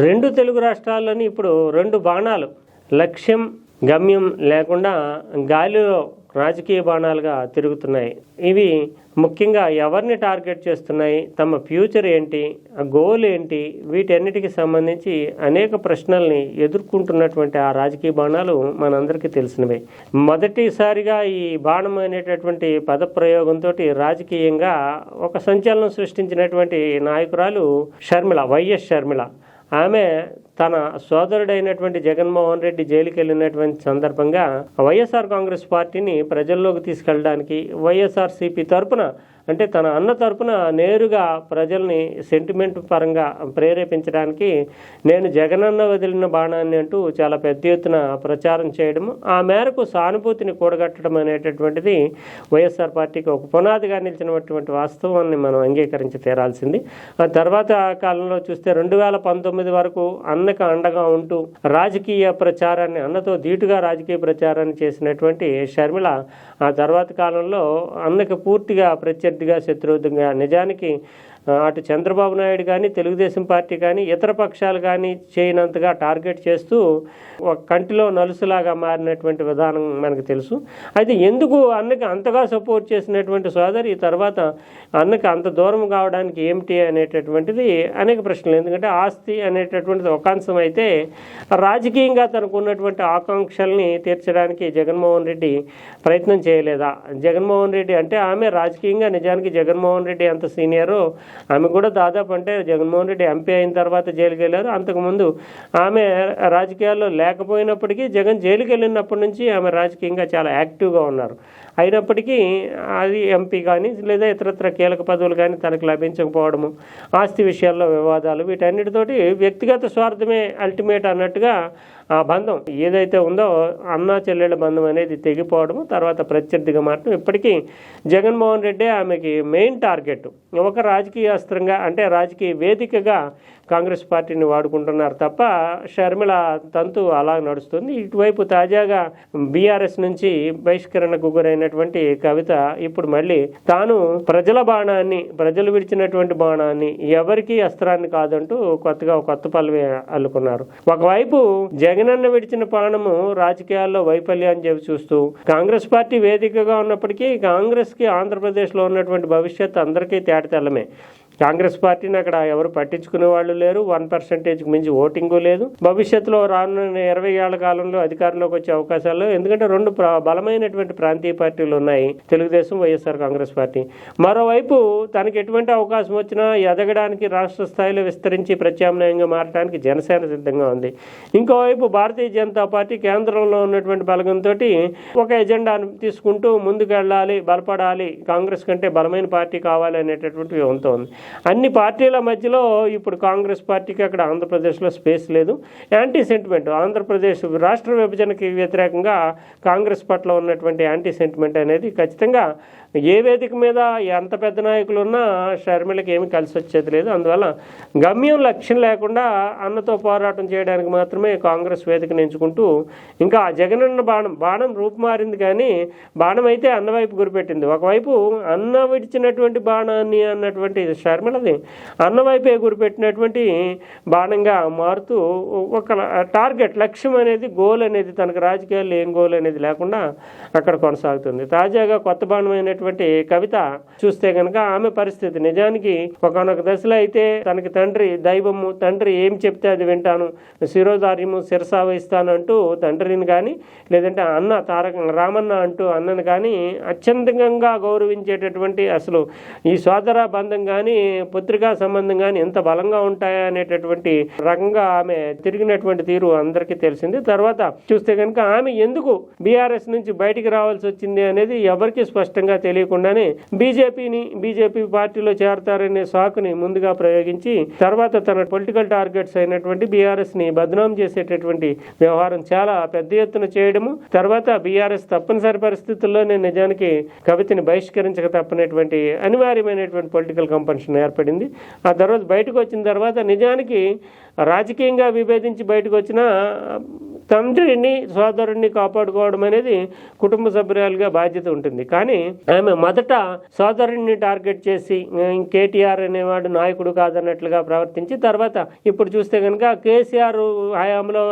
రెండు తెలుగు రాష్ట్రాల్లోని ఇప్పుడు రెండు బాణాలు లక్ష్యం గమ్యం లేకుండా గాలిలో రాజకీయ బాణాలుగా తిరుగుతున్నాయి. ఇవి ముఖ్యంగా ఎవరిని టార్గెట్ చేస్తున్నాయి తమ ఫ్యూచర్ ఏంటి ఆ గోల్ ఏంటి వీటన్నిటికి సంబంధించి అనేక ప్రశ్నల్ని ఎదుర్కొంటున్నటువంటి ఆ రాజకీయ బాణాలు మనందరికీ తెలిసినవే. మొదటిసారిగా ఈ బాణం అనేటటువంటి పదప్రయోగంతో రాజకీయంగా ఒక సంచలనం సృష్టించినటువంటి నాయకురాలు షర్మిల వైఎస్ షర్మిల ఆమె తన సోదరుడైనటువంటి జగన్మోహన్ రెడ్డి జైలుకి వెళ్ళినటువంటి సందర్భంగా వైఎస్ఆర్ కాంగ్రెస్ పార్టీని ప్రజల్లోకి తీసుకెళ్ళడానికి వైఎస్ఆర్సీపీ తరపున అంటే తన అన్న తరపున నేరుగా ప్రజల్ని సెంటిమెంట్ పరంగా ప్రేరేపించడానికి నేను జగనన్న వదిలిన బాణాన్ని అంటూ చాలా పెద్ద ఎత్తున ప్రచారం చేయడం ఆ మేరకు సానుభూతిని కూడగట్టడం అనేటటువంటిది వైఎస్ఆర్ పార్టీకి ఒక పునాదిగా నిలిచినటువంటి వాస్తవాన్ని మనం అంగీకరించి తీరాల్సింది. ఆ తర్వాత కాలంలో చూస్తే రెండు వేల పంతొమ్మిది వరకు అన్నకు అండగా ఉంటూ రాజకీయ ప్రచారాన్ని అన్నతో ధీటుగా రాజకీయ ప్రచారాన్ని చేసినటువంటి షర్మిల ఆ తర్వాత కాలంలో అన్నకు పూర్తిగా ప్రత్యర్థిగా శత్రువుగా నిజానికి ఆ, అటు చంద్రబాబు నాయుడు కానీ తెలుగుదేశం పార్టీ కానీ ఇతర పక్షాలు కానీ చేయనంతగా టార్గెట్ చేస్తూ ఒక కంటిలో నలుసులాగా మారినటువంటి విధానం మనకు తెలుసు. అయితే ఎందుకు అన్నకి అంతగా సపోర్ట్ చేసినటువంటి సోదరి తర్వాత అన్నకి అంత దూరం కావడానికి ఏమిటి అనేటటువంటిది అనేక ప్రశ్నలు. ఎందుకంటే ఆస్తి అనేటటువంటిది ఒక అంశం అయితే రాజకీయంగా తనకున్నటువంటి ఆకాంక్షల్ని తీర్చడానికి జగన్మోహన్ రెడ్డి ప్రయత్నం చేయలేదా? జగన్మోహన్ రెడ్డి అంటే ఆమె రాజకీయంగా నిజానికి జగన్మోహన్ రెడ్డి ఎంత సీనియరో. ఆమె కూడా దాదాపు అంటే జగన్మోహన్ రెడ్డి ఎంపీ అయిన తర్వాత జైలుకి వెళ్ళారు. అంతకుముందు ఆమె రాజకీయాల్లో లేకపోయినప్పటికీ జగన్ జైలుకి వెళ్ళినప్పటి నుంచి ఆమె రాజకీయంగా చాలా యాక్టివ్గా ఉన్నారు. అయినప్పటికీ అది ఎంపీ కానీ లేదా ఇతరత్ర కీలక పదవులు కానీ తనకు లభించకపోవడము ఆస్తి విషయాల్లో వివాదాలు వీటన్నిటితోటి వ్యక్తిగత స్వార్థమే అల్టిమేట్ అన్నట్టుగా ఆ బంధం ఏదైతే ఉందో అన్నా చెల్లెళ్ళ బంధం అనేది తెగిపోవడము తర్వాత ప్రత్యర్థిగా మారడం ఇప్పటికీ జగన్మోహన్ రెడ్డి ఆమెకి మెయిన్ టార్గెట్ ఒక రాజకీయ అస్త్రంగా అంటే రాజకీయ వేదికగా కాంగ్రెస్ పార్టీని వాడుకుంటున్నారు తప్ప షర్మిల తంతు అలా నడుస్తుంది. ఇటువైపు తాజాగా బీఆర్ఎస్ నుంచి బహిష్కరణకు అనేటువంటి కవిత ఇప్పుడు మళ్ళీ తాను ప్రజల బాణాన్ని ప్రజలు విడిచినటువంటి బాణాన్ని ఎవరికి అస్త్రాన్ని కాదంటూ కొత్తగా కొత్త పల్లవి అల్లుకున్నారు. ఒకవైపు జగనన్న విడిచిన బాణము రాజకీయాల్లో వైఫల్యాన్ని చెప్పి చూస్తూ కాంగ్రెస్ పార్టీ వేదికగా ఉన్నప్పటికీ కాంగ్రెస్కి ఆంధ్రప్రదేశ్లో ఉన్నటువంటి భవిష్యత్ అందరికీ తేటతెల్లమే. కాంగ్రెస్ పార్టీని అక్కడ ఎవరు పట్టించుకునే వాళ్ళు లేరు. వన్ పర్సెంటేజ్కి మించి ఓటింగు లేదు. భవిష్యత్తులో రానున్న ఇరవై ఏళ్ళ కాలంలో అధికారంలోకి వచ్చే అవకాశాలు ఎందుకంటే రెండు బలమైనటువంటి ప్రాంతీయ పార్టీలు ఉన్నాయి. Telugu Desam YSR Congress party. మరోవైపు తనకి ఎటువంటి అవకాశం వచ్చినా ఎదగడానికి రాష్ట్ర స్థాయిలో విస్తరించి ప్రత్యామ్నాయంగా మారడానికి జనసేన సిద్ధంగా ఉంది. ఇంకోవైపు భారతీయ జనతా పార్టీ కేంద్రంలో ఉన్నటువంటి బలగంతో ఒక ఎజెండాను తీసుకుంటూ ముందుకు వెళ్ళాలి బలపడాలి. కాంగ్రెస్ కంటే బలమైన పార్టీ కావాలి అనేటటువంటి వ్యూహంతో ఉంది. అన్ని పార్టీల మధ్యలో ఇప్పుడు కాంగ్రెస్ పార్టీకి అక్కడ ఆంధ్రప్రదేశ్లో స్పేస్ లేదు. యాంటీ సెంటిమెంట్ ఆంధ్రప్రదేశ్ రాష్ట్ర విభజనకి వ్యతిరేకంగా కాంగ్రెస్ పట్ల ఉన్నటువంటి యాంటీ సెంటిమెంట్ అనేది ఖచ్చితంగా ఏ వేదిక మీద ఎంత పెద్ద నాయకులు ఉన్నా షర్మిలకి ఏమి కలిసి వచ్చేది లేదు. అందువల్ల గమ్యం లక్ష్యం లేకుండా అన్నతో పోరాటం చేయడానికి మాత్రమే కాంగ్రెస్ వేదికను ఎంచుకుంటూ ఇంకా ఆ జగనన్న బాణం బాణం రూపుమారింది కానీ బాణం అయితే అన్నవైపు గురిపెట్టింది. ఒకవైపు అన్న విడిచినటువంటి బాణాన్ని అన్నటువంటి షర్మిలది అన్న వైపే గురిపెట్టినటువంటి బాణంగా మారుతూ ఒక టార్గెట్ లక్ష్యం అనేది గోల్ అనేది తనకు రాజకీయాల్లో ఏం గోల్ అనేది లేకుండా అక్కడ కొనసాగుతుంది. తాజాగా కొత్త బాణమైనటువంటి కవిత చూస్తే కనుక ఆమె పరిస్థితి నిజానికి ఒకనొక దశలో అయితే తనకి తండ్రి దైవము తండ్రి ఏం చెప్తే అది వింటాను శిరోధార్యము శిరసా వహిస్తానంటూ తండ్రిని కానీ లేదంటే అన్న తారక రామన్న అంటూ అన్నను కానీ అత్యంతంగా గౌరవించేటటువంటి అసలు ఈ సోదర బంధం కానీ పత్రికా సంబంధం కానీ ఎంత బలంగా ఉంటాయా అనేటటువంటి రకంగా ఆమె తిరిగినటువంటి తీరు అందరికీ తెలిసింది. తర్వాత చూస్తే కనుక ఆమె ఎందుకు బీఆర్ఎస్ నుంచి బయటికి రావాల్సి వచ్చింది అనేది ఎవరికి స్పష్టంగా తెలియకుండానే బీజేపీని బీజేపీ పార్టీలో చేరతారనే సాకుని ముందుగా ప్రయోగించి తర్వాత తన పొలిటికల్ టార్గెట్స్ అయినటువంటి బీఆర్ఎస్ని బదనాం చేసేటటువంటి వ్యవహారం చాలా పెద్ద ఎత్తున చేయడము తర్వాత బీఆర్ఎస్ తప్పనిసరి పరిస్థితుల్లోనే నిజానికి కవితని బహిష్కరించక తప్పనటువంటి అనివార్యమైనటువంటి పొలిటికల్ కంపన్షన్ ఏర్పడింది. ఆ తర్వాత బయటకు వచ్చిన తర్వాత నిజానికి రాజకీయంగా విభేదించి బయటకు వచ్చిన తండ్రిని సోదరుడిని కాపాడుకోవడం అనేది కుటుంబ సభ్యురాలుగా బాధ్యత ఉంటుంది. కానీ ఆమె మొదట సోదరుడిని టార్గెట్ చేసి కేటీఆర్ అనేవాడు నాయకుడు కాదన్నట్లుగా ప్రవర్తించి తర్వాత ఇప్పుడు చూస్తే కనుక కేసీఆర్ హయాంలో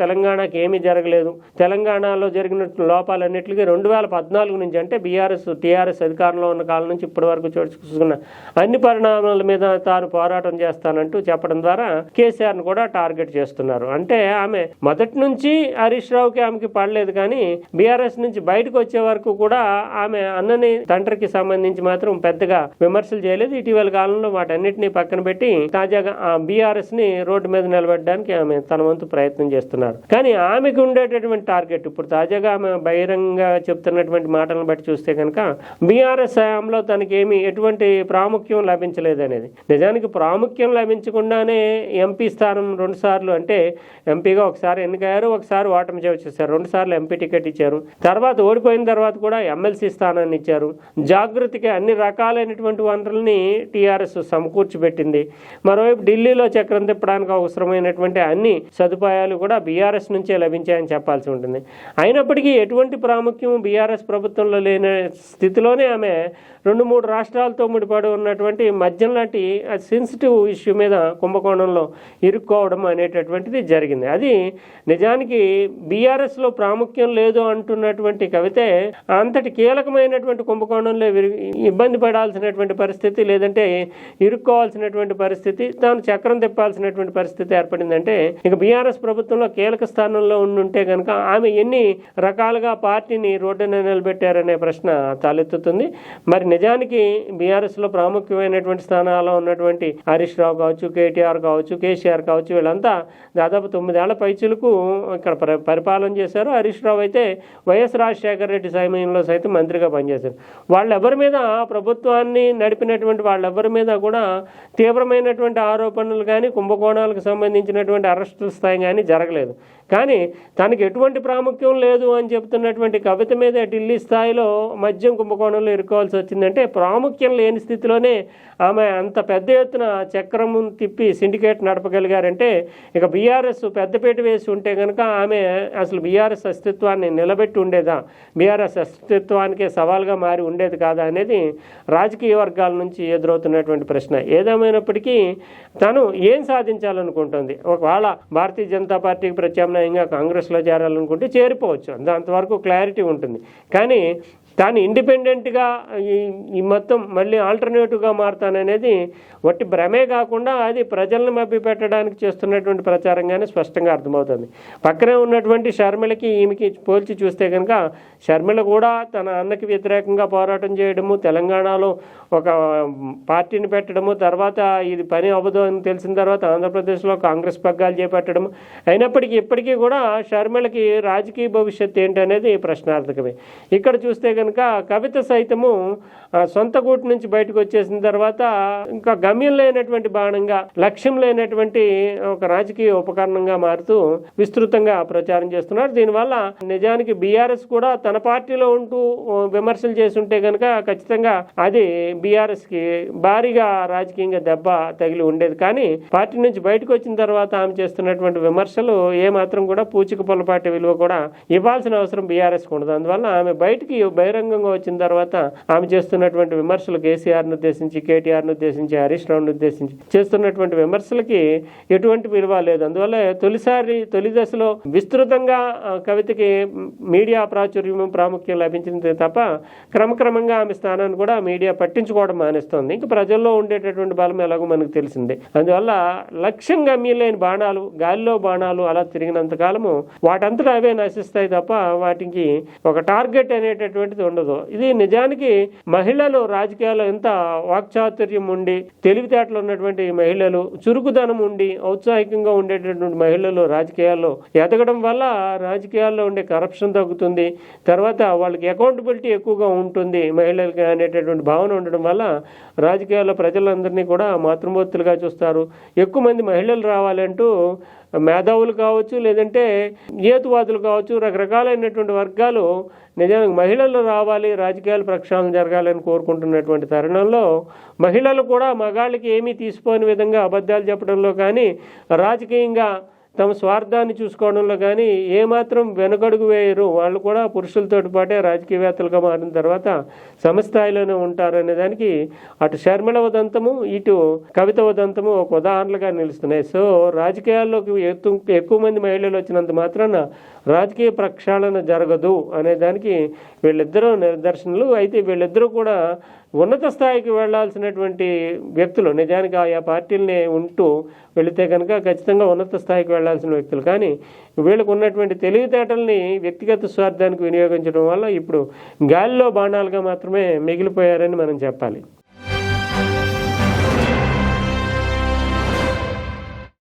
తెలంగాణకి ఏమీ జరగలేదు. తెలంగాణలో జరిగిన లోపాలన్నింటికి రెండు వేల పద్నాలుగు నుంచి అంటే బీఆర్ఎస్ టీఆర్ఎస్ అధికారంలో ఉన్న కాలం నుంచి ఇప్పటి వరకు చూసుకున్న అన్ని పరిణామాల మీద తాను పోరాటం చేస్తానంటూ చెప్పడం ద్వారా కేసీఆర్ను కూడా టార్గెట్ చేస్తున్నారు. అంటే ఆమె మొదటి నుంచి హరీష్ రావుకి ఆమెకి పడలేదు కానీ బీఆర్ఎస్ నుంచి బయటకు వచ్చే వరకు కూడా ఆమె అన్నని తండ్రికి సంబంధించి మాత్రం పెద్దగా విమర్శలు చేయలేదు. ఇటీవల కాలంలో వాటన్నిటిని పక్కన పెట్టి తాజాగా ఆ బీఆర్ఎస్ని రోడ్డు మీద నిలబెట్టడానికి ఆమె తన వంతు ప్రయత్నం చేస్తున్నారు. కానీ ఆమెకు ఉండేటటువంటి టార్గెట్ ఇప్పుడు తాజాగా ఆమె బహిరంగ చెప్తున్నటువంటి మాటలను బట్టి చూస్తే కనుక బీఆర్ఎస్ హయాంలో తనకి ఏమి ఎటువంటి ప్రాముఖ్యం లభించ అనేది నిజానికి ప్రాముఖ్యం లభించకుండానే ఎంపీ స్థానం రెండు సార్లు అంటే ఎంపీగా ఒకసారి ఎన్నికయ్యారు ఒకసారి ఓటమి చేశారు రెండు సార్లు ఎంపీ టికెట్ ఇచ్చారు. తర్వాత ఓడిపోయిన తర్వాత కూడా ఎమ్మెల్సీ స్థానాన్ని ఇచ్చారు. జాగృతికి అన్ని రకాలైనటువంటి వనరుల్ని టీఆర్ఎస్ సమకూర్చి పెట్టింది మరోవైపు ఢిల్లీలో చక్రం తిప్పడానికి అవసరమైనటువంటి అన్ని సదుపాయాలు కూడా బీఆర్ఎస్ నుంచే లభించాయని చెప్పాల్సి ఉంటుంది. అయినప్పటికీ ఎటువంటి ప్రాముఖ్యం బీఆర్ఎస్ ప్రభుత్వంలో లేని స్థితిలోనే ఆమె రెండు మూడు రాష్ట్రాలతో ముడిపడి ఉన్నటువంటి మద్యం లాంటి సెన్సిటివ్ ఇష్యూ మీద కుంభకోణంలో ఇరుక్కోవడం అనేటటువంటిది జరిగింది. అది నిజానికి బీఆర్ఎస్లో ప్రాముఖ్యం లేదు అంటున్నటువంటి కవితే అంతటి కీలకమైనటువంటి కుంభకోణంలో ఇబ్బంది పడాల్సినటువంటి పరిస్థితి లేదంటే ఇరుక్కోవాల్సినటువంటి పరిస్థితి తాను చక్రం తిప్పాల్సినటువంటి పరిస్థితి ఏర్పడిందంటే ఇక బీఆర్ఎస్ ప్రభుత్వంలో కీలక స్థానంలో ఉండుంటే కనుక ఆమె ఎన్ని రకాలుగా పార్టీని రోడ్డున నిలబెట్టారనే ప్రశ్న తలెత్తుతుంది. మరి నిజానికి బీఆర్ఎస్లో ప్రాముఖ్యమైనటువంటి స్థానాల్లో ఉన్నటువంటి హరీష్ రావు కావచ్చు కేటీఆర్ కావచ్చు కేసీఆర్ కావచ్చు వీళ్ళంతా దాదాపు తొమ్మిదేళ్ళ పైచులకు ఇక్కడ పరి- పరిపాలన చేశారు. హరీష్ రావు అయితే వైఎస్ రాజశేఖర రెడ్డి సమయంలో సైతం మంత్రిగా పనిచేశారు. వాళ్ళెవరి మీద ప్రభుత్వాన్ని నడిపినటువంటి వాళ్ళెవరి మీద కూడా తీవ్రమైనటువంటి ఆరోపణలు కానీ కుంభకోణాలకు సంబంధించినటువంటి అరెస్టుల స్థాయి కానీ జరగలేదు. కానీ తనకి ఎటువంటి ప్రాముఖ్యం లేదు అని చెప్తున్నటువంటి కవిత మీద ఢిల్లీ స్థాయిలో మద్యం కుంభకోణంలో ఇరుకోవాల్సి వచ్చిందంటే ప్రాముఖ్యం లేని స్థితిలోనే ఆమె అంత పెద్ద ఎత్తున చక్రము తిప్పి సిండికేట్ నడపగలిగారంటే ఇక బీఆర్ఎస్ పెద్దపీట వేసి ఉంటే కనుక ఆమె అసలు బీఆర్ఎస్ అస్తిత్వాన్ని నిలబెట్టి ఉండేదా? బీఆర్ఎస్ అస్తిత్వానికే సవాల్గా మారి ఉండేది కాదా అనేది రాజకీయ వర్గాల నుంచి ఎదురవుతున్నటువంటి ప్రశ్న. ఏదేమైనప్పటికీ తను ఏం సాధించాలనుకుంటుంది? ఒకవేళ భారతీయ జనతా పార్టీకి ప్రత్యామ్నాయంగా కాంగ్రెస్లో చేరాలనుకుంటే చేరిపోవచ్చు. అంతవరకు క్లారిటీ ఉంటుంది. కానీ తాను ఇండిపెండెంట్గా ఈ ఈ మొత్తం మళ్ళీ ఆల్టర్నేటివ్గా మారుతాననేది వట్టి భ్రమే కాకుండా అది ప్రజలను మభ్యపెట్టడానికి చేస్తున్నటువంటి ప్రచారంగానే స్పష్టంగా అర్థమవుతుంది. పక్కనే ఉన్నటువంటి షర్మిలకి ఈమెకి పోల్చి చూస్తే కనుక షర్మిల కూడా తన అన్నకి వ్యతిరేకంగా పోరాటం చేయడము తెలంగాణలో ఒక పార్టీని పెట్టడము తర్వాత ఇది పని అవ్వదు అని తెలిసిన తర్వాత ఆంధ్రప్రదేశ్లో కాంగ్రెస్ పగ్గాలు చేపట్టడము. అయినప్పటికీ ఇప్పటికీ కూడా షర్మిలకి రాజకీయ భవిష్యత్తు ఏంటనేది ప్రశ్నార్థకమే. ఇక్కడ చూస్తే కనుక కవిత సైతము సొంత గూటి నుంచి బయటకు వచ్చేసిన తర్వాత ఇంకా గమ్యం లేనటువంటి బాణంగా లక్ష్యం లేనటువంటి ఒక రాజకీయ ఉపకరణంగా మారుతూ విస్తృతంగా ప్రచారం చేస్తున్నారు. దీనివల్ల నిజానికి బీఆర్ఎస్ కూడా తన పార్టీలో ఉంటూ విమర్శలు చేసి ఉంటే కనుక ఖచ్చితంగా అది బీఆర్ఎస్కి భారీగా రాజకీయంగా దెబ్బ తగిలి ఉండేది. కానీ పార్టీ నుంచి బయటకు వచ్చిన తర్వాత ఆమె చేస్తున్నటువంటి విమర్శలు ఏ మాత్రం కూడా పూచిక పొలపాటి విలువ కూడా ఇవ్వాల్సిన అవసరం బీఆర్ఎస్ ఉండదు. అందువల్ల ఆమె బయటికి బహిరంగంగా వచ్చిన తర్వాత ఆమె చేస్తున్నటువంటి విమర్శలు కేసీఆర్ను ఉద్దేశించి కేటీఆర్ను ఉద్దేశించి హరీష్ రావును ఉద్దేశించి చేస్తున్నటువంటి విమర్శలకి ఎటువంటి విలువ లేదు. అందువల్ల తొలిసారి తొలి దశలో విస్తృతంగా కవితకి మీడియా ప్రాచుర్యం ప్రాముఖ్యం లభించింది తప్ప క్రమక్రమంగా ఆమె స్థానాన్ని కూడా మీడియా పట్టించుకోవడం మానేస్తోంది. ఇంకా ప్రజల్లో ఉండేటటువంటి బలం ఎలాగో మనకు తెలిసిందే. అందువల్ల లక్ష్యం గమ్యలేని బాణాలు గాలిలో బాణాలు అలా తిరిగినంత కాలము వాటంతటా అవే నశిస్తాయి తప్ప వాటికి ఒక టార్గెట్ అనేటటువంటిది ఉండదు. ఇది నిజానికి మహిళలు రాజకీయాల్లో ఎంత వాక్చాతుర్యం ఉండి తెలివితేటలు ఉన్నటువంటి మహిళలు చురుకుదనం ఉండి ఔత్సాహికంగా ఉండేటటువంటి మహిళలు రాజకీయాల్లో ఎదగడం వల్ల రాజకీయాల్లో ఉండే కరప్షన్ తగ్గుతుంది. తర్వాత వాళ్ళకి అకౌంటబిలిటీ ఎక్కువగా ఉంటుంది మహిళలకి అనేటటువంటి భావన ఉండడం వల్ల రాజకీయాల్లో ప్రజలందరినీ కూడా మాతృమూర్తులుగా చూస్తారు. ఎక్కువ మంది మహిళలు రావాలంటూ మేధావులు కావచ్చు లేదంటే ఏతువాదులు కావచ్చు రకరకాలైనటువంటి వర్గాలు నిజానికి మహిళలు రావాలి రాజకీయాలు ప్రక్షాళన జరగాలని కోరుకుంటున్నటువంటి తరుణంలో మహిళలు కూడా మగాళ్ళకి ఏమీ తీసిపోని విధంగా అబద్ధాలు చెప్పడంలో కానీ రాజకీయంగా తమ స్వార్థాన్ని చూసుకోవడంలో కానీ ఏమాత్రం వెనుకడుగు వేయరు. వాళ్ళు కూడా పురుషులతోటి పాటే రాజకీయవేత్తలుగా మారిన తర్వాత సమస్థాయిలోనే ఉంటారనే దానికి అటు షర్మిల ఉదంతము ఇటు కవిత ఉదంతము ఒక ఉదాహరణలుగా నిలుస్తున్నాయి. సో రాజకీయాల్లోకి ఎత్తు ఎక్కువ మంది మహిళలు వచ్చినంత మాత్రాన రాజకీయ ప్రక్షాళన జరగదు అనే దానికి వీళ్ళిద్దరూ నిదర్శనలు. అయితే వీళ్ళిద్దరూ కూడా ఉన్నత స్థాయికి వెళ్ళాల్సినటువంటి వ్యక్తులు నిజానికి ఆయా పార్టీలనే ఉంటూ వెళితే కనుక ఖచ్చితంగా ఉన్నత స్థాయికి వెళ్ళాల్సిన వ్యక్తులు. కానీ వీళ్ళకు ఉన్నటువంటి తెలివితేటల్ని వ్యక్తిగత స్వార్థానికి వినియోగించడం వల్ల ఇప్పుడు గాలిలో బాణాలుగా మాత్రమే మిగిలిపోయారని మనం చెప్పాలి.